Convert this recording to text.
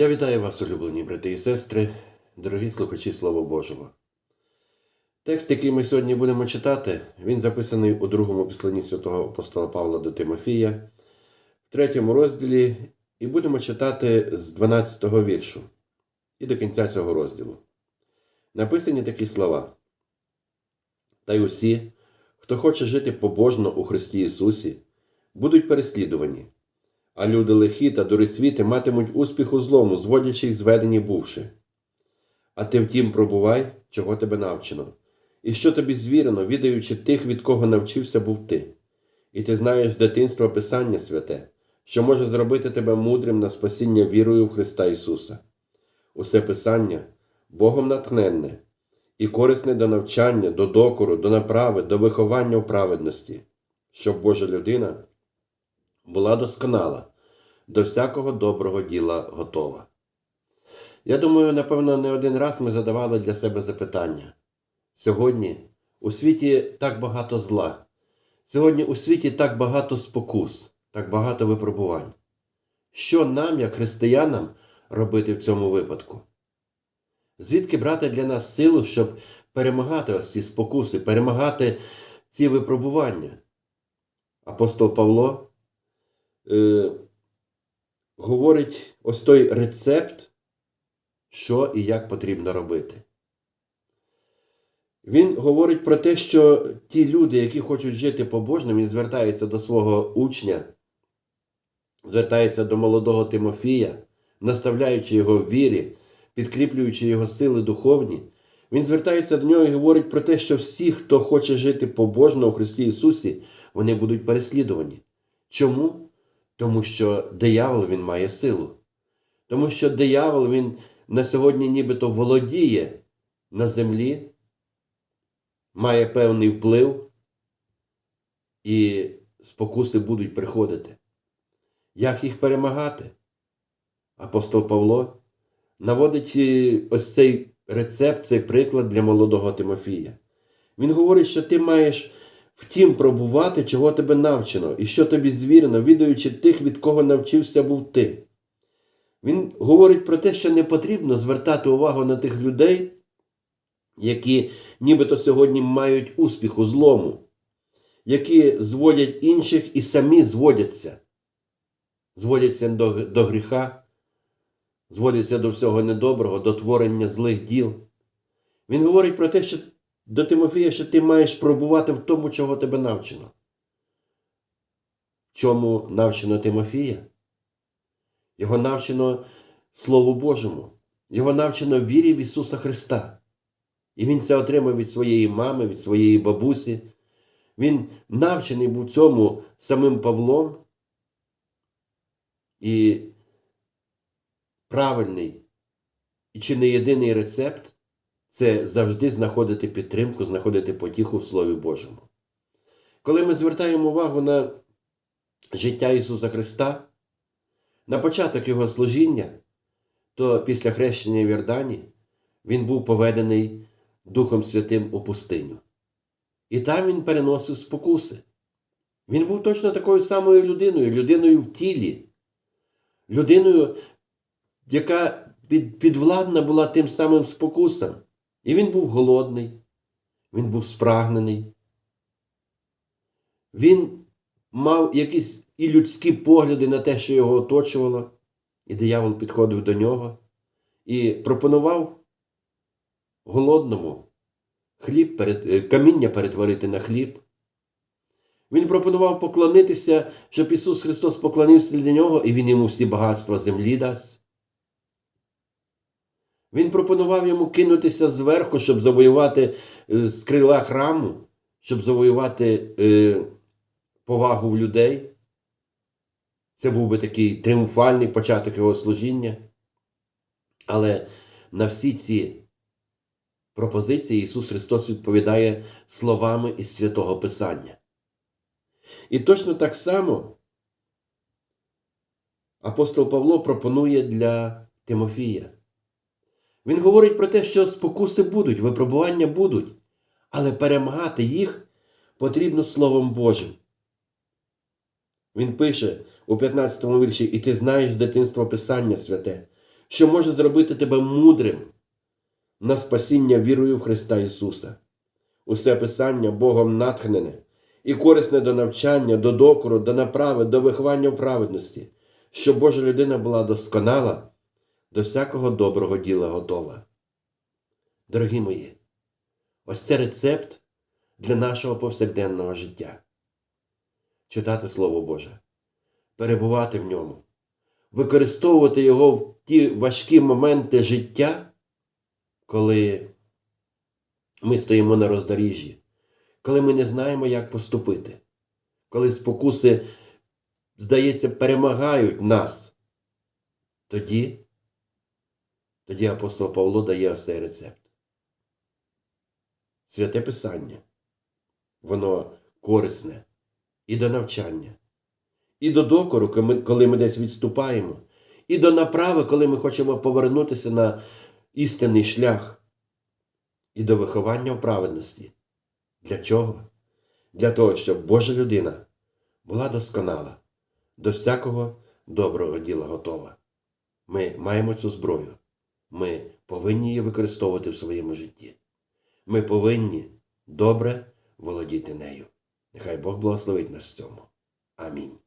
Я вітаю вас, улюблені брати і сестри, дорогі слухачі Слова Божого. Текст, який ми сьогодні будемо читати, він записаний у другому післанні святого апостола Павла до Тимофія, в третьому розділі, і будемо читати з 12-го віршу і до кінця цього розділу. Написані такі слова. Та й усі, хто хоче жити побожно у Христі Ісусі, будуть переслідувані, а люди лихі та дурисвіти матимуть успіх у злому, зводячи їх зведені бувши. А ти втім пробувай, чого тебе навчено, і що тобі звірено, відаючи тих, від кого навчився був ти. І ти знаєш з дитинства Писання святе, що може зробити тебе мудрим на спасіння вірою в Христа Ісуса. Усе Писання Богом натхненне і корисне до навчання, до докору, до направи, до виховання в праведності, щоб Божа людина була досконала, до всякого доброго діла готова. Я думаю, напевно, не один раз ми задавали для себе запитання. Сьогодні у світі так багато зла, сьогодні у світі так багато спокус, так багато випробувань. Що нам, як християнам, робити в цьому випадку? Звідки брати для нас силу, щоб перемагати ось ці спокуси, перемагати ці випробування? Апостол Павло е, говорить ось той рецепт, що і як потрібно робити. Він говорить про те, що ті люди, які хочуть жити побожно, він звертається до свого учня, звертається до молодого Тимофія, наставляючи його в вірі, підкріплюючи його сили духовні. Він звертається до нього і говорить про те, що всі, хто хоче жити побожно у Христі Ісусі, вони будуть переслідувані. Чому? Тому що диявол він має силу. Тому що диявол він на сьогодні нібито володіє на землі, має певний вплив, і спокуси будуть приходити. Як їх перемагати? Апостол Павло наводить е, ось цей рецепт, цей приклад для молодого Тимофія. Він говорить, що ти маєш втім пробувати, чого тебе навчено, і що тобі звірено, відаючи тих, від кого навчився був ти. Він говорить про те, що не потрібно звертати увагу на тих людей, які нібито сьогодні мають успіх у злому, які зводять інших і самі зводяться, зводяться до, до гріха, зводяться до всього недоброго, до творення злих діл. Він говорить про те, що до Тимофія, що ти маєш пробувати в тому, чого тебе навчено. Чому навчено Тимофія? Його навчено Слову Божому, його навчено вірі в Ісуса Христа. І він це отримав від своєї мами, від своєї бабусі. Він навчений був цьому самим Павлом. І правильний і чи не єдиний рецепт це завжди знаходити підтримку, знаходити потіху в Слові Божому. Коли ми звертаємо увагу на життя Ісуса Христа, на початок Його служіння, то після хрещення в Йордані Він був поведений Духом Святим у пустиню. І там він переносив спокуси. Він був точно такою самою людиною, людиною в тілі, людиною, яка під, підвладна була тим самим спокусам. І він був голодний, він був спрагнений. Він мав якісь і людські погляди на те, що його оточувало, і диявол підходив до нього і пропонував голодному хліб перед, е, каміння перетворити на хліб. Він пропонував поклонитися, щоб Ісус Христос поклонився для нього, і Він йому всі багатства землі дасть. Він пропонував йому кинутися зверху, щоб завоювати е, з крила храму, щоб завоювати е, повагу в людей. Це був би такий тріумфальний початок його служіння. Але на всі ці пропозиції Ісус Христос відповідає словами із святого Писання. І точно так само апостол Павло пропонує для Тимофія. Він говорить про те, що спокуси будуть, випробування будуть, але перемагати їх потрібно Словом Божим. Він пише у 15 му вірші, і ти знаєш з дитинства Писання святе, що може зробити тебе мудрим на спасіння вірою в Христа Ісуса. Усе Писання Богом натхнене і корисне до навчання, до докору, до направи, до виховання в праведності, щоб Божа людина була досконала, до всякого доброго діла готова. Дорогі мої, ось це рецепт для нашого повсякденного життя. Читати Слово Боже, перебувати в ньому, використовувати його в ті важкі моменти життя, коли ми стоїмо на роздоріжжі, коли ми не знаємо, як поступити, коли спокуси, здається, перемагають нас, тоді, тоді апостол Павло дає ось цей рецепт. Святе Писання, воно корисне і до навчання, і до докору, коли ми десь відступаємо, і до направи, коли ми хочемо повернутися на істинний шлях, і до виховання в праведності. Для чого? Для того, щоб Божа людина була досконала, до всякого доброго діла готова. Ми маємо цю зброю. Ми повинні її використовувати в своєму житті. Ми повинні добре володіти нею. Нехай Бог благословить нас в цьому. Амінь.